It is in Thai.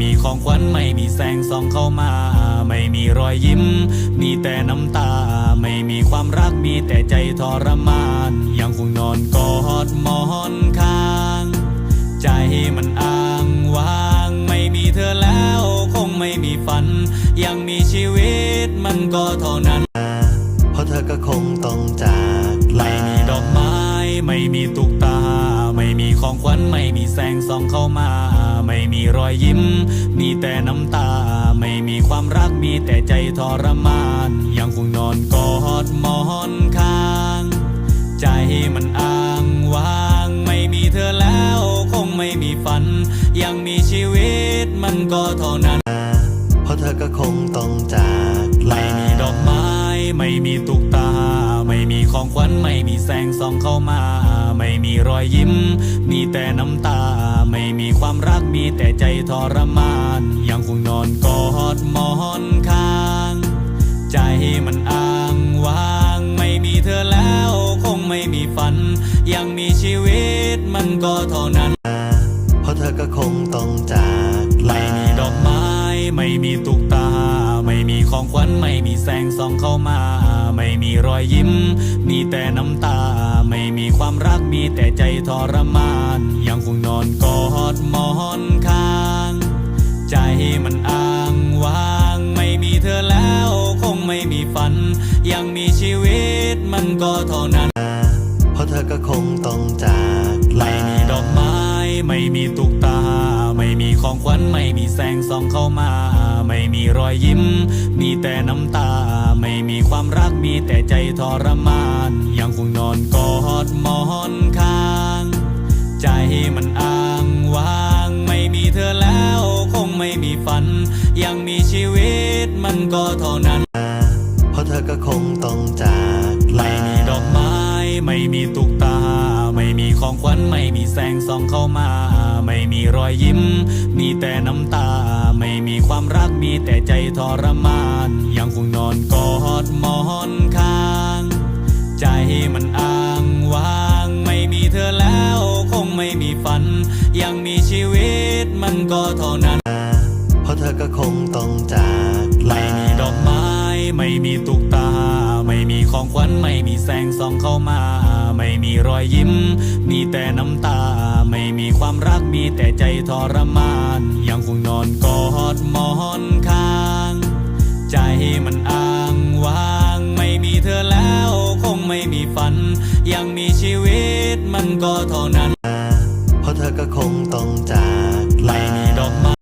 มีของขวัญไม่มีแสงส่องเข้ามา ไม่มีรอยยิ้ม มีแต่น้ำตา ไม่มีความรักมีแต่ใจทรมาน ยังคงนอนกอดหมอนข้าง ใจมันอ้างว้าง ไม่มีเธอแล้วคงไม่มีฝัน ยังมีชีวิตมันก็เท่านั้น เพราะเธอก็คงต้องจากลาไม่มีดอกไม้ ไม่มีตุกตา ไม่มีของขวัญไม่มีแสงส่องเข้ามา ไม่มีรอยยิ้ม มีแต่น้ำตา ไม่มีความรักมีแต่ใจทรมาน ยังคงนอนกอดหมอนข้าง ใจมันอ้างว้าง ไม่มีเธอแล้วคงไม่มีฝัน ยังมีชีวิตมันก็เท่านั้น เพราะเธอก็คงต้องจากลาไม่มีดอกไม้ไม่มีตุกตา ไม่มีของขวัญไม่มีแสงส่องเข้ามา ไม่มีรอยยิ้ม มีแต่น้ำตาไม่มีความรักมีแต่ใจทรมาน ยังคงนอนกอดหมอนข้าง ใจมันอ้างว้าง ไม่มีเธอแล้วคงไม่มีฝัน ยังมีชีวิตมันก็เท่านั้น เพราะเธอก็คงต้องจากลาไม่มีดอกไม้ไม่มีตุกตา ไม่มีของขวัญไม่มีแสงส่องเข้ามา ไม่มีรอยยิ้ม มีแต่น้ำตา ไม่มีความรักมีแต่ใจทรมาน ยังคงนอนกอ ดหมอนข้าง ใจมันอ้างว้าง ไม่มีเธอแล้วคงไม่มีฝัน ยังมีชีวิตมันก็เท่านั้น เพราะเธอก็คงต้องจากลาไม่มีดอกไม้ไม่มีตุกตา ไม่มีของขวัญไม่มีแสงส่องเข้ามา ไม่มีรอยยิ้ม มีแต่น้ำตา ไม่มีความรักมีแต่ใจทรมาน ยังคงนอนกอดหมอนข้าง ใจมันอ้า ยังมีชีวิตมันก็เท่านั้น เพราะเธอก็คงต้องจากลาไม่มีดอกไม้ ไม่มีตุกตา ไม่มีของขวัญไม่มีแสงส่องเข้ามา ไม่มีรอยยิ้ม มีแต่น้ำตา ไม่มีความรักมีแต่ใจทรมาน ยังคงนอนกอดหมอนข้าง ใจมันอ้างว้าง ไม่มีเธอแล้วคงไม่มีฝัน ยังมีชีวิตมันก็เท่านั้น เธอก็คงต้องจากลาไม่มีดอกไม้ ไม่มีตุกตา ไม่มีของขวัญไม่มีแสงส่องเข้ามา ไม่มีรอยยิ้ม มีแต่น้ำตา ไม่มีความรักมีแต่ใจทรมาน ยังคงนอนกอดหมอนข้าง ใจมันอ้างว้าง ไม่มีเธอแล้วคงไม่มีฝัน ยังมีชีวิตมันก็เท่านั้น เพราะเธอก็คงต้องจากไม่มีดอกไม้